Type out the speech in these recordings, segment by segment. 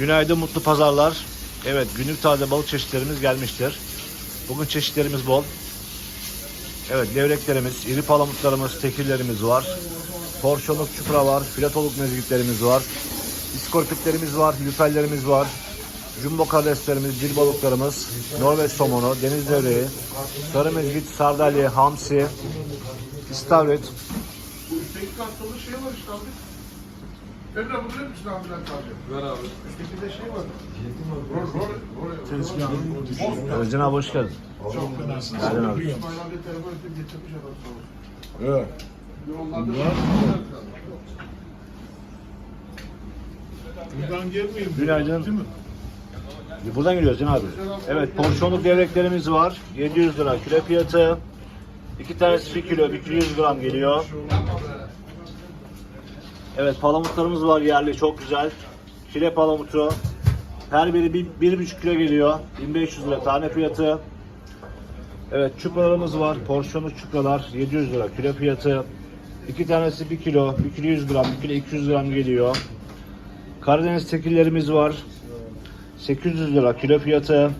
Günaydın mutlu pazarlar. Evet günlük taze balık çeşitlerimiz gelmiştir. Bugün çeşitlerimiz bol. Evet levreklerimiz, iri palamutlarımız, tekirlerimiz var. Porsiyonluk çupra var, filetoluk mezgitlerimiz var. İskorpitlerimiz var, lüferlerimiz var. Jumbo karideslerimiz, dil balıklarımız, Norveç somonu, deniz levreği, sarı mezgit, sardalya, hamsi, istavrit, şey var işte abi. Emre bunu misin abi Bülent abi? Ver abi. Üstteki de şey var. Rol, rol, rol. Özcan abi hoş geldin. Çok fenasın. Geldin abi. İsmail abi telefon edip getirmiş adam sağ olsun. Evet. Yollarda Buradan gelmeyeyim. Günaydın. Değil mi? Buradan geliyoruz Can abi. Evet porsiyonluk devreklerimiz var. 700 lira kilo fiyatı. İki tanesi 1 kilo, 1 kilo 100 gram geliyor. Evet palamutlarımız var yerli çok güzel. Şile palamutu. Her biri 1,5 kilo geliyor. 1500 lira tane fiyatı. Evet çupralarımız var. Porsiyonluk çupralar 700 lira kilo fiyatı. İki tanesi 1 kilo, 1 kilo 100 gram, 1 kilo 200 gram geliyor. Karadeniz tekillerimiz var. 800 lira kilo fiyatı.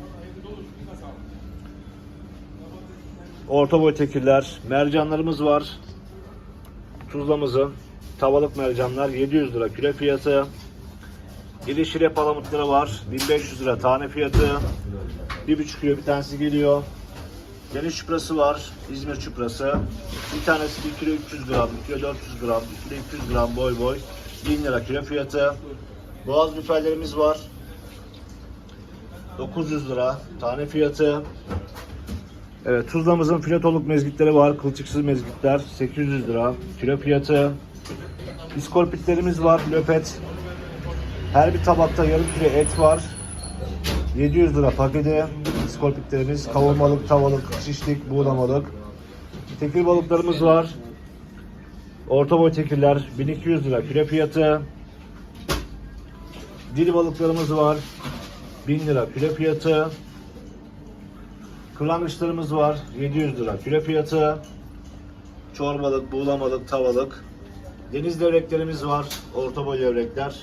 Orta boy tekiller, mercanlarımız var. Tuzlamızın tavalık mercanlar 700 lira kilo fiyatı. İri şire palamutları var 1500 lira tane fiyatı. 1,5 kilo bir tanesi geliyor. Deniz çuprası var, İzmir çuprası. Bir tanesi 1 kilo 300 gram, 1 kilo 400 gram, 1 kilo 200 gram boy boy. 1000 lira kilo fiyatı. Boğaz lüferlerimiz var. 900 lira tane fiyatı. Evet tuzlamızın filetoluk mezgitleri var. Kılçıksız mezgitler 800 lira kilo fiyatı. İskorpitlerimiz var. Löpet. Her bir tabakta yarım kilo et var. 700 lira paketi. İskorpitlerimiz kavurmalık, tavalık, şişlik, buğulamalık. Tekir balıklarımız var. Orta boy tekirler 1200 lira kilo fiyatı. Dil balıklarımız var. 1000 lira kilo fiyatı. Kırlangıçlarımız var. 700 lira kilo fiyatı. Çorbalık, buğulamalık, tavalık. Deniz levreklerimiz var. Orta boy levrekler.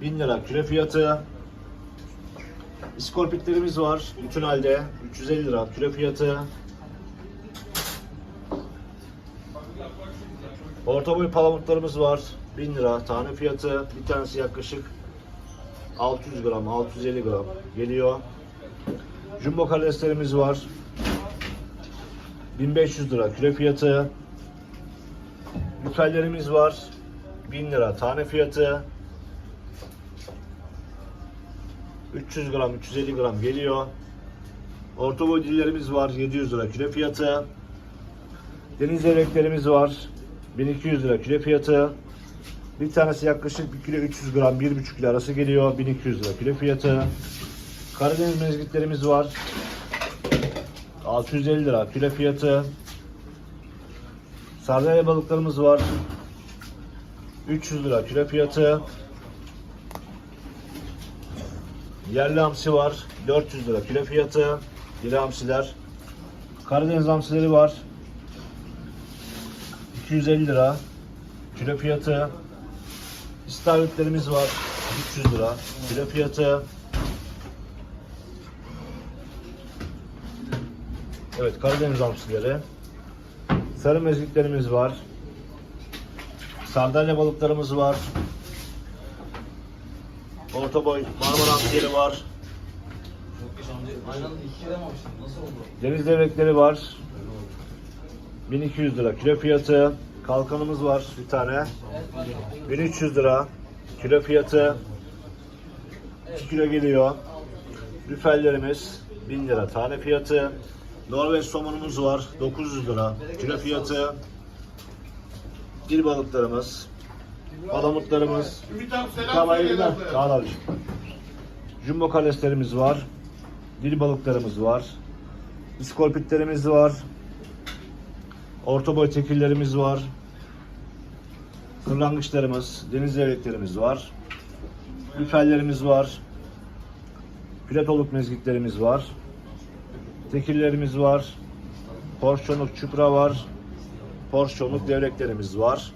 1000 lira kilo fiyatı. İskorpitlerimiz var. Bütün halde 350 lira kilo fiyatı. Orta boy palamutlarımız var. 1000 lira tane fiyatı. Bir tanesi yaklaşık 600 gram, 650 gram geliyor. Jumbo karideslerimiz var. 1500 lira kilo fiyatı. Lüferlerimiz var. 1000 lira tane fiyatı. 300 gram, 350 gram geliyor. Orta boy dillerimiz var. 700 lira kilo fiyatı. Deniz levreklerimiz var. 1200 lira kilo fiyatı. Bir tanesi yaklaşık 1 kilo 300 gram, 1,5 kilo arası geliyor. 1200 lira kilo fiyatı. Karadeniz mezgitlerimiz var. 650 lira kilo fiyatı. Sardalya balıklarımız var. 300 lira kilo fiyatı. Yerli hamsi var. 400 lira kilo fiyatı. İri hamsiler. Karadeniz hamsileri var. 250 lira kilo fiyatı. İstavritlerimiz var. 300 lira kilo fiyatı. Evet Karadeniz hamsileri. Sarı mezgitlerimiz var. Sardalya balıklarımız var. Orta boy Marmara hamsileri var. Deniz devrekleri var. 1200 lira kilo fiyatı. Kalkanımız var bir tane. 1300 lira kilo fiyatı. 2 kilo geliyor. Lüferlerimiz 1000 lira tane fiyatı. Norveç somonumuz var 900 lira kilo fiyatı. Dil balıklarımız, palamutlarımız, Tamam herhalde. Sağ. Jumbo kaleslerimiz var. Dil balıklarımız var. İskorpitlerimiz var. Orta boy tekillerimiz var. Kırlangıçlarımız, deniz levreklerimiz var. Lüferlerimiz var. Platoluk mezgitlerimiz var. Tekillerimiz var. Porsiyonluk çupra var. Porsiyonluk devreklerimiz var.